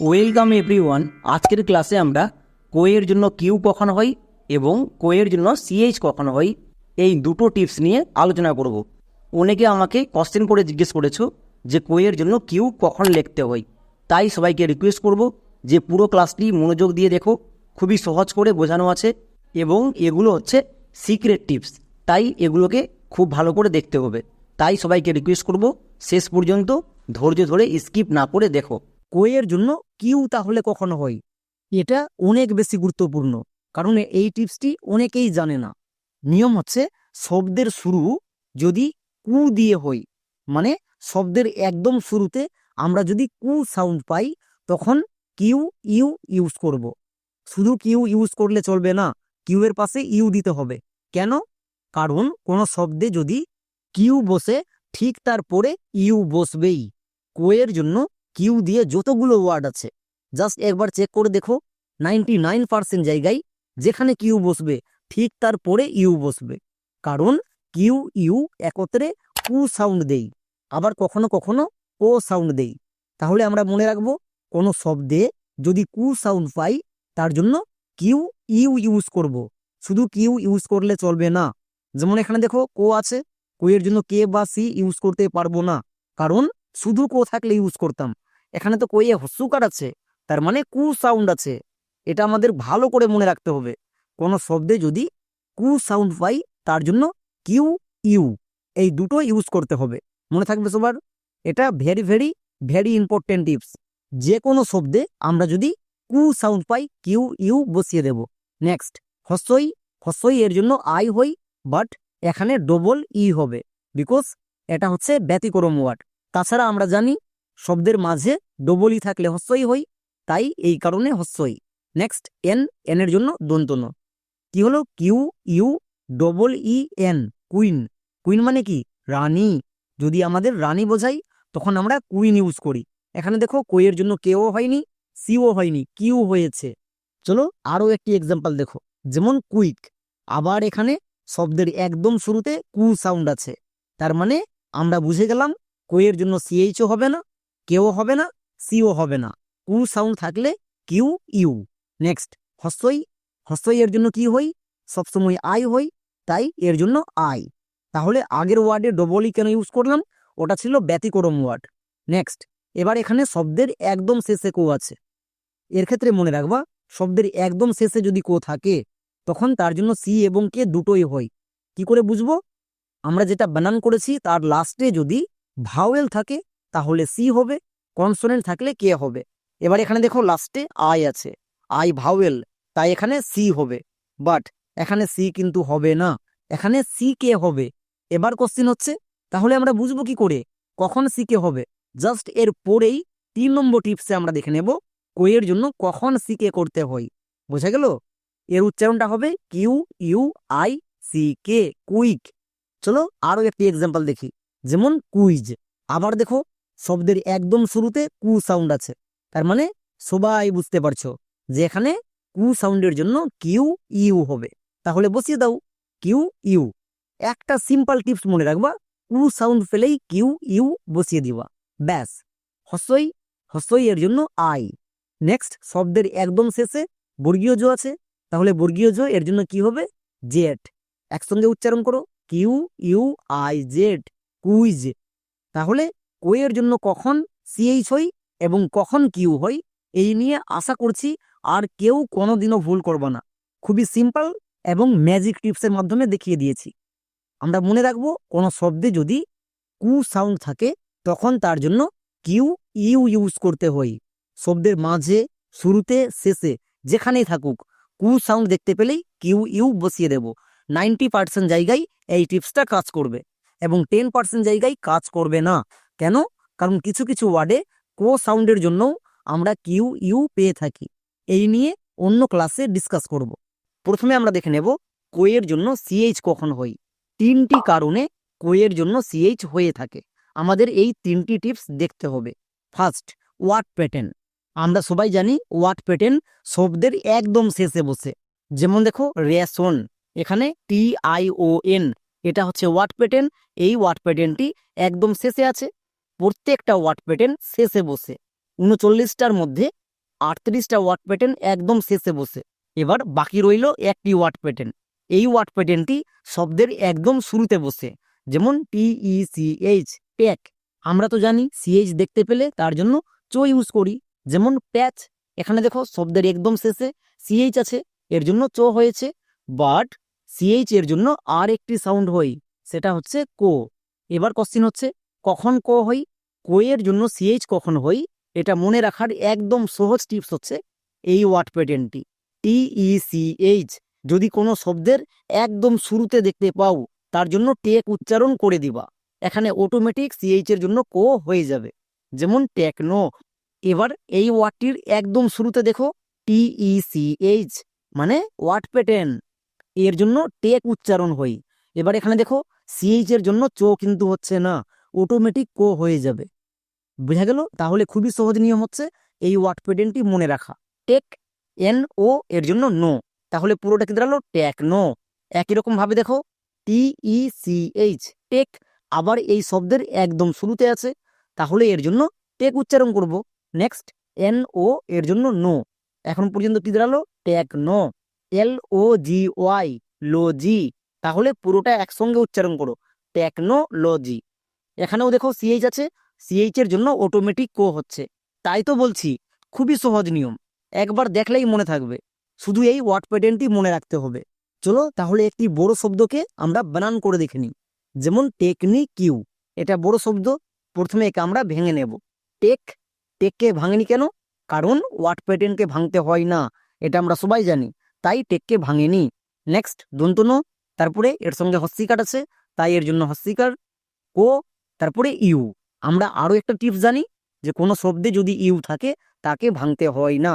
Welcome everyone. আজকের ক্লাসে আমরা কোয়ের জন্য কিউ কখন হয় এবং কোয়ের জন্য সিএইচ কখন হয় এই দুটো টিপস নিয়ে আলোচনা করব। অনেকে আমাকে কোশ্চেন করে জিজ্ঞেস করেছ যে কোয়ের জন্য কিউ কখন লিখতে হয়। তাই সবাইকে রিকোয়েস্ট করব যে পুরো ক্লাসটি মনোযোগ দিয়ে দেখো, খুবই সহজ করে বোঝানো আছে এবং এগুলো হচ্ছে সিক্রেট টিপস তাই এগুলোকে খুব ভালো করে দেখতে হবে। তাই সবাইকে রিকোয়েস্ট করব, শেষ পর্যন্ত ধৈর্য ধরে স্কিপ না করে দেখো। কোয়ের জন্য কিউ তাহলে কখনো হয়? এটা অনেক বেশি গুরুত্বপূর্ণ, কারণ এই টিপসটি অনেকেই জানে না। নিয়ম হচ্ছে শব্দের শুরু যদি কু দিয়ে হয় মানে শব্দের একদম শুরুতে আমরা যদি কু সাউন্ড পাই, তখন কিউ, ইউ ইউজ করব। শুধু কিউ ইউজ করলে চলবে না কিউ এর পাশে ইউ দিতে হবে। কেন? কারণ কোনো শব্দে যদি কিউ বসে, ঠিক তারপরে ইউ বসবেই। কোয়ের জন্য কিউ দিয়ে যতগুলো ওয়ার্ড আছে। জাস্ট একবার চেক করে দেখো নাইনটি নাইন পার্সেন্ট জায়গায় যেখানে কিউ বসবে, ঠিক তার পরে ইউ বসবে। কারণ কিউ, ইউ একত্রে কু সাউন্ড দেই, আবার কখনো কখনো ও সাউন্ড দেই। তাহলে আমরা মনে রাখব, কোনো শব্দে যদি কু সাউন্ড পাই, তার জন্য কিউ, ইউ ইউজ করব। শুধু কিউ ইউজ করলে চলবে না। যেমন এখানে দেখো, কো আছে কোয়ের জন্য কে বা সি ইউজ করতে পারব না। কারণ শুধু কো থাকলে ইউজ করতাম। এখানে তো কইয়ে হস্যুকার আছে, তার মানে কু সাউন্ড আছে। এটা আমাদের ভালো করে মনে রাখতে হবে। কোনো শব্দে যদি কু সাউন্ড পাই, তার জন্য কিউ ইউ এই দুটো ইউজ করতে হবে। মনে থাকবে সবার? এটা very very very important tips যে কোনো শব্দে আমরা যদি কু সাউন্ড পাই কিউ ইউ বসিয়ে দেব। নেক্সট হস্যই হস্যই এর জন্য আই হই বাট এখানে ডবল ই হবে। বিকজ এটা হচ্ছে ব্যতিক্রম ওয়ার্ড তাছাড়া আমরা জানি শব্দের মাঝে ডবল ই থাকলে হস্যই হই, তাই এই কারণে হস্যই। নেক্সট এন এনের জন্য দন্তন কি হলো? Q U double E N queen queen মানে কি? রানী। যদি আমাদের রানী বোঝাই, তখন আমরা কুইন ইউজ করি। এখানে দেখো কুইয়ের জন্য কেও হয়নি সিও হয়নি কিউ হয়েছে। চলো আরও একটি এক্সাম্পল দেখো। যেমন কুইক আবার এখানে শব্দের একদম শুরুতে কু সাউন্ড আছে। তার মানে আমরা বুঝে গেলাম কুইয়ের জন্য সিএইচও হবে না কেউ হবে না, সিও হবে না। কু সাউন্ড থাকলে কিউ, ইউ। নেক্সট হস্যই হস্যই এর জন্য কি হই? সবসময় আই হই, তাই এর জন্য আই। তাহলে আগের ওয়ার্ডে ডবলই কেন ইউজ করলাম? ওটা ছিল ব্যতিক্রম ওয়ার্ড। নেক্সট, এবার এখানে শব্দের একদম শেষে কো আছে। এর ক্ষেত্রে মনে রাখবা, শব্দের একদম শেষে যদি কো থাকে, তখন তার জন্য সি এবং কে দুটোই হয় কি করে বুঝব? আমরা যেটা বানান করেছি, তার লাস্টে যদি ভাওয়েল থাকে তাহলে সি হবে কনসোনেন্ট থাকলে কে হবে? এবার এখানে দেখো লাস্টে আই আছে আই ভাওয়েল তাই এখানে সি হবে। বাট এখানে সি কিন্তু হবে না, এখানে সি কে হবে? এবার কোশ্চিন হচ্ছে, তাহলে আমরা বুঝব কি করে? কখন সি কে হবে? জাস্ট এর পরেই তিন নম্বর টিপসে আমরা দেখে নেব কোয়ের জন্য কখন সি কে করতে হয়। বোঝা গেল? এর উচ্চারণটা হবে Q U I C K quick চলো আরও একটি এক্সাম্পল দেখি, যেমন কুইজ আবার দেখো শব্দের একদম শুরুতে কু সাউন্ড আছে। তার মানে সবাই বুঝতে পারছ যে এখানে কু সাউন্ডের জন্য কিউ ইউ হবে। তাহলে বসিয়ে দাও কিউ ইউ একটা সিম্পল টিপস মনে রাখবা, কু সাউন্ড ফেলেই কিউ ইউ বসিয়ে দিবা। ব্যাস হস্যই হস্যই এর জন্য আই নেক্সট শব্দের একদম শেষে বর্গীয় জো আছে। তাহলে বর্গীয় জো এর জন্য কি হবে? জেট একসঙ্গে উচ্চারণ করো Q U I Z quiz তাহলে কোয়ের জন্য কখন সিএইচ হই এবং কখন কিউ হই এই নিয়ে আশা করছি আর কেউ কোনোদিনও ভুল করবে না। খুবই সিম্পল এবং ম্যাজিক টিপসের মাধ্যমে দেখিয়ে দিয়েছি। আমরা মনে রাখব, কোনো শব্দে যদি কু সাউন্ড থাকে, তখন তার জন্য কিউ ইউ ইউজ করতে হয়। শব্দের মাঝে, শুরুতে, শেষে, যেখানেই থাকুক, কু সাউন্ড দেখতে পেলেই কিউ ইউ বসিয়ে দেব। নাইনটি পার্সেন্ট জায়গায় এই টিপসটা কাজ করবে এবং টেন পার্সেন্ট জায়গায় কাজ করবে না। কেন? কারণ কিছু কিছু ওয়ার্ডে কো সাউন্ডের জন্য আমরা কিউ, ইউ পেয়ে থাকি। এই নিয়ে অন্য ক্লাসে ডিসকাস করব। প্রথমে আমরা দেখে নেব কোয়ের জন্য সিএইচ কখন হয়। তিনটি কারণে কোয়ের জন্য সিএইচ হয়ে থাকে। আমাদের এই তিনটি টিপস দেখতে হবে। ফার্স্ট ওয়ার্ড প্যাটার্ন আমরা সবাই জানি ওয়ার্ড প্যাটার্ন শব্দের একদম শেষে বসে। যেমন দেখো রেশন এখানে টি আই ও এন এটা হচ্ছে ওয়ার্ড প্যাটার্ন এই ওয়ার্ড প্যাটার্নটি একদম শেষে আছে। প্রত্যেকটা ওয়ার্ড প্যাটার্ন শেষে বসে। উনচল্লিশটার মধ্যে আটত্রিশটা ওয়ার্ড প্যাটার্ন একদম শেষে বসে। এবার বাকি রইল একটি ওয়ার্ড প্যাটার্ন এই ওয়ার্ড প্যাটার্নটি শব্দের একদম শুরুতে বসে। যেমন টি ই সি এইচ প্যাক আমরা তো জানি সিএইচ দেখতে পেলে তার জন্য চো ইউজ করি। যেমন প্যাচ এখানে দেখো শব্দের একদম শেষে সিএইচ আছে, এর জন্য চো হয়েছে। বাট সিএইচ এর জন্য আর একটি সাউন্ড হই সেটা হচ্ছে কো। এবার কোশ্চিন হচ্ছে কখন ক হই কো এর জন্য সিএইচ কখন হই, এটা মনে রাখার একদম সহজ টিপস হচ্ছে এই ওয়ার্ড প্যাটার্নটি টি ই সি এইচ যদি কোনো শব্দের একদম শুরুতে দেখতে পাও, তার জন্য টেক উচ্চারণ করে দিবা। এখানে অটোমেটিক সিএইচ এর জন্য কো হয়ে যাবে। যেমন টেকনো এবার এই ওয়ার্ডটির একদম শুরুতে দেখো টি ই সি এইচ মানে ওয়ার্ড প্যাটার্ন এর জন্য টেক উচ্চারণ হই। এবার এখানে দেখো সিএইচ এর জন্য চো কিন্তু হচ্ছে না। অটোমেটিক কো হয়ে যাবে। বোঝা গেল? তাহলে খুবই সহজ নিয়ম হচ্ছে এই ওয়ার্ড প্যাটার্নটি মনে রাখা। টেক এন ও এর জন্য নো। তাহলে পুরোটা কি দাঁড়াল? Tech no. একই রকম ভাবে দেখো। T C H. টেক আবার এই শব্দের একদম শুরুতে আছে। তাহলে এর জন্য টেক উচ্চারণ করব। নেক্সট এন ও এর জন্য নো। এখন পর্যন্ত কি দাঁড়াল? Tech no. L O G Y. লোজি তাহলে পুরোটা একসঙ্গে উচ্চারণ করো। টেকনোলজি এখানেও দেখো সিএইচ আছে। সিএইচ এর জন্য অটোমেটিক কো হচ্ছে। তাই তো বলছি, খুবই সহজ নিয়ম। একবার দেখলেই মনে থাকবে। শুধু এই ওয়ার্ড প্যাটার্নটি মনে রাখতে হবে। চলো তাহলে একটি বড় শব্দকে আমরা বানান করে দেখে নিই। যেমন টেকনিক কিউ এটা বড় শব্দ। প্রথমে একে আমরা ভেঙে নেব। টেক, টেককে ভাঙেনি কেন? কারণ ওয়ার্ড প্যাটার্নকে ভাঙতে হয় না। এটা আমরা সবাই জানি। তাই টেককে ভাঙেনি। নেক্সট দন্তন। তারপরে এর সঙ্গে হস্তিকার আছে। তাই এর জন্য হস্তিকার। ও তারপরে ইউ। আমরা আরও একটা টিপস জানি যে কোনো শব্দে যদি ইউ থাকে, তাকে ভাঙতে হয় না।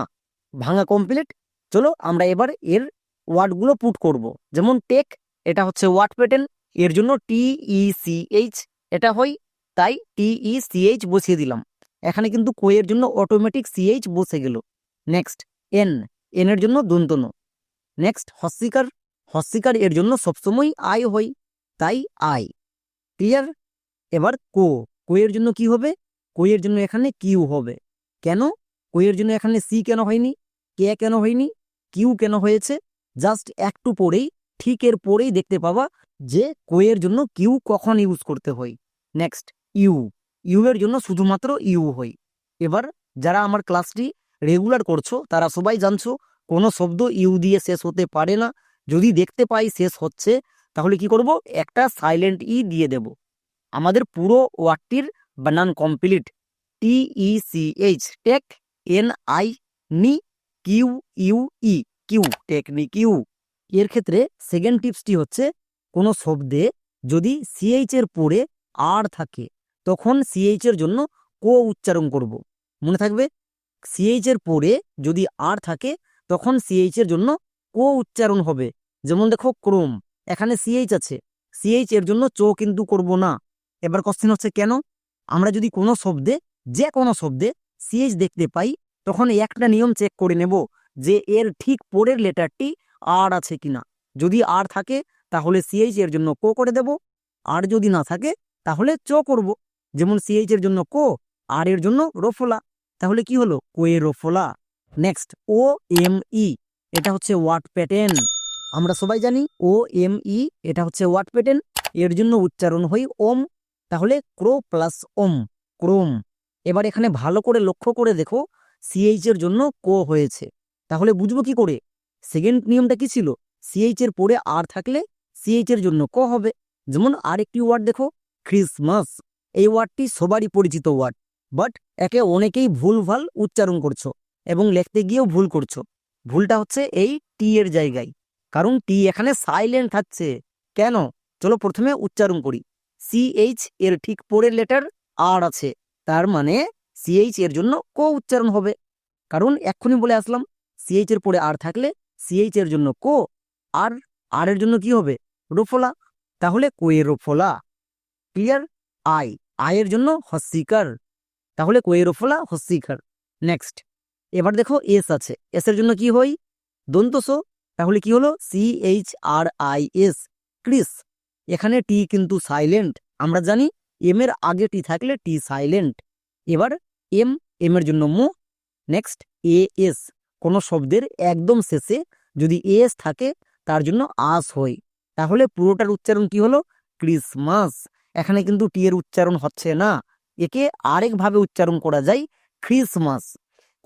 ভাঙা কমপ্লিট চলো আমরা এবার এর ওয়ার্ডগুলো পুট করব। যেমন টেক, এটা হচ্ছে ওয়ার্ড প্যাটার্ন। এর জন্য টি ই সি এইচ এটা হয়, তাই টি ই সি এইচ বসিয়ে দিলাম। এখানে কিন্তু কোয়ের জন্য অটোমেটিক সিএইচ বসে গেল। নেক্সট এন এন এর জন্য দন্তন। নেক্সট হস্তিকার। হস্তিকার এর জন্য সবসময় আই হয়, তাই আই। ক্লিয়ার এবার কো, কোয়ের জন্য কি হবে? কোয়ের জন্য এখানে কিউ হবে। কেন? কোয়ের জন্য এখানে সি কেন হয়নি? কে কেন হয়নি? কিউ কেন হয়েছে? জাস্ট একটু পরেই, ঠিক এর পরেই দেখতে পাবা যে কোয়ের জন্য কিউ কখন ইউজ করতে হয়। Next, you. ইউ এর জন্য শুধুমাত্র ইউ হয়। এবার যারা আমার ক্লাসটি রেগুলার করছ, তারা সবাই জানছো, কোনো শব্দ ইউ দিয়ে শেষ হতে পারে না। যদি দেখতে পাই শেষ হচ্ছে, তাহলে কি করব? একটা সাইলেন্ট ই দিয়ে দেব। আমাদের পুরো ওয়ার্ডটির বানান complete. T E C H tech N I নি Q U E, Q technique U এর ক্ষেত্রে সেকেন্ড টিপসটি হচ্ছে কোনো শব্দে যদি সিএইচ এর পরে আর থাকে, তখন সিএইচ এর জন্য কো উচ্চারণ করব। মনে থাকবে? সিএইচ এর পরে যদি আর থাকে, তখন সিএইচ এর জন্য কো উচ্চারণ হবে। যেমন দেখো, ক্রোম। এখানে সিএইচ আছে। সিএইচ এর জন্য চো কিন্তু করব না। এবার কোশ্চেন হচ্ছে কেন? আমরা যদি কোনো শব্দে, যে কোনো শব্দে সিএইচ দেখতে পাই, তখন একটা নিয়ম চেক করে নেব যে এর ঠিক পরের লেটারটি আর আছে কিনা। যদি আর থাকে, তাহলে সিএইচ এর জন্য কো করে দেব। আর যদি না থাকে, তাহলে চ করব। যেমন সিএইচ এর জন্য কো আর এর জন্য রোফোলা। তাহলে কি হলো? কোয়ে রোফোলা। নেক্সট ও এম ই এটা হচ্ছে ওয়ার্ড প্যাটার্ন আমরা সবাই জানি ও এম ই এটা হচ্ছে ওয়ার্ড প্যাটার্ন এর জন্য উচ্চারণ হয় ওম। তাহলে ক্রো প্লাস ওম, ক্রোম। এবার এখানে ভালো করে লক্ষ্য করে দেখো সিএইচ এর জন্য কো হয়েছে। তাহলে বুঝব কি করে? সেকেন্ড নিয়মটা কি ছিল? সিএইচ এর পরে আর থাকলে সিএইচ এর জন্য ক হবে। যেমন আরেকটি ওয়ার্ড দেখো ক্রিসমাস এই ওয়ার্ডটি সবারই পরিচিত ওয়ার্ড। বাট একে অনেকেই ভুলভাল উচ্চারণ করছ এবং লিখতে গিয়েও ভুল করছ। ভুলটা হচ্ছে এই টি এর জায়গায়। কারণ টি এখানে সাইলেন্ট থাকছে। কেন? চলো প্রথমে উচ্চারণ করি। সিএইচ এর ঠিক পরের লেটার আর আছে। তার মানে সিএইচ এর জন্য কো উচ্চারণ হবে। কারণ এক্ষুনি বলে আসলাম সিএইচ এর পরে আর থাকলে সিএইচ এর জন্য কো, আর আর এর জন্য কি হবে? রোফোলা। তাহলে কোয়ে রোফোলা। ক্লিয়ার আই আয়ের জন্য হস্যিকার তাহলে কোয়ে রোফোলা হস্যিকার নেক্সট এবার দেখো এস আছে। এস এর জন্য কি হই দন্তস তাহলে কি হলো? C H R I S Chris এখানে টি কিন্তু সাইলেন্ট আমরা জানি এম এর আগে টি থাকলে টি সাইলেন্ট এবার এম এম এর জন্য মু নেক্সট এ এস কোনো শব্দের একদম শেষে যদি এস থাকে, তার জন্য আস হয়। তাহলে পুরোটার উচ্চারণ কি হলো? ক্রিসমাস এখানে কিন্তু টি এর উচ্চারণ হচ্ছে না। একে আরেকভাবে উচ্চারণ করা যায় খ্রিসমাস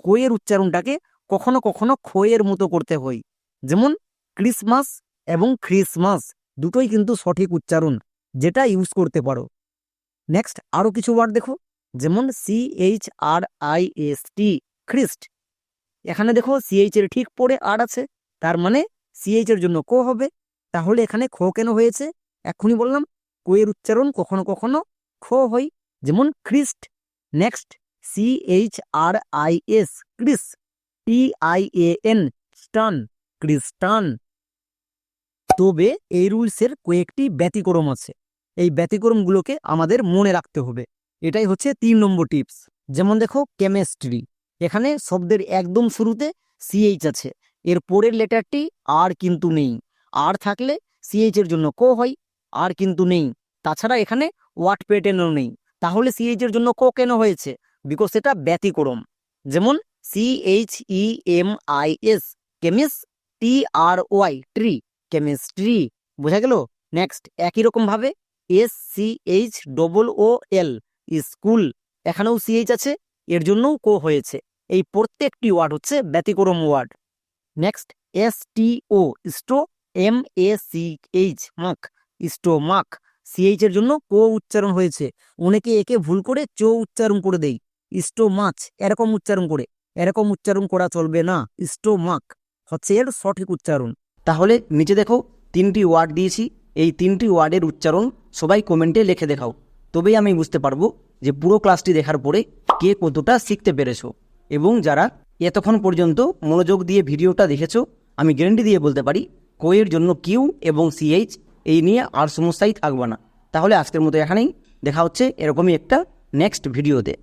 কোয়ের উচ্চারণটাকে কখনো কখনো খোয়ের মতো করতে হয়। যেমন ক্রিসমাস এবং খ্রিসমাস দুটোই কিন্তু সঠিক উচ্চারণ যেটা ইউজ করতে পারো। নেক্সট আরও কিছু ওয়ার্ড দেখো, যেমন C H R I S T Christ এখানে দেখো সিএইচ এর ঠিক পরে আর আছে, তার মানে সিএইচ এর জন্য কো হবে। তাহলে এখানে খো কেন হয়েছে? এক্ষুনি বললাম কোয়ের উচ্চারণ কখনো কখনো খো হয়, যেমন Christ next C H R I S Chris T I A N stun Christian তবে এই রুলসের কয়েকটি ব্যতিক্রম আছে। এই ব্যতিক্রমগুলোকে আমাদের মনে রাখতে হবে। এটাই হচ্ছে তিন নম্বর টিপস। যেমন দেখো কেমিস্ট্রি এখানে শব্দের একদম শুরুতে সিএইচ আছে। এর পরের লেটারটি আর কিন্তু নেই। আর থাকলে সিএইচ এর জন্য কো হয় আর কিন্তু নেই। তাছাড়া এখানে ওয়াট প্যাটার্নও নেই। তাহলে সিএইচ এর জন্য কো কেন হয়েছে? বিকজ এটা ব্যতিক্রম। যেমন C H E M I S কেমিস T R Y tree chemistry, বোঝা গেল? নেক্সট একই রকম ভাবে S C H double O L school. এখানেও সিএইচ আছে, এর জন্যও কো হয়েছে। এই প্রত্যেকটি ওয়ার্ড হচ্ছে ব্যতিক্রম word. Next S T O স্টো M A C H মাক। স্টো মাক। সিএইচ এর জন্য কো উচ্চারণ হয়েছে। অনেকে একে ভুল করে চো উচ্চারণ করে দেই। স্টো মাছ, এরকম উচ্চারণ করে। এরকম উচ্চারণ করা চলবে না। স্টো মাক। হচ্ছে এর সঠিক উচ্চারণ। তাহলে নিচে দেখো তিনটি ওয়ার্ড দিয়েছি। এই তিনটি ওয়ার্ডের উচ্চারণ সবাই কমেন্টে লিখে দেখাও। তবেই আমি বুঝতে পারব যে পুরো ক্লাসটি দেখার পরে কে কতটা শিখতে পেরেছ এবং যারা এতক্ষণ পর্যন্ত মনোযোগ দিয়ে ভিডিওটা দেখেছ, আমি গ্যারেন্টি দিয়ে বলতে পারি কোয়ের জন্য কিউ এবং সিএইচ এই নিয়ে আর সমস্যাই থাকবে না। তাহলে আজকের মতো এখানেই, দেখা হচ্ছে এরকমই একটা নেক্সট ভিডিওতে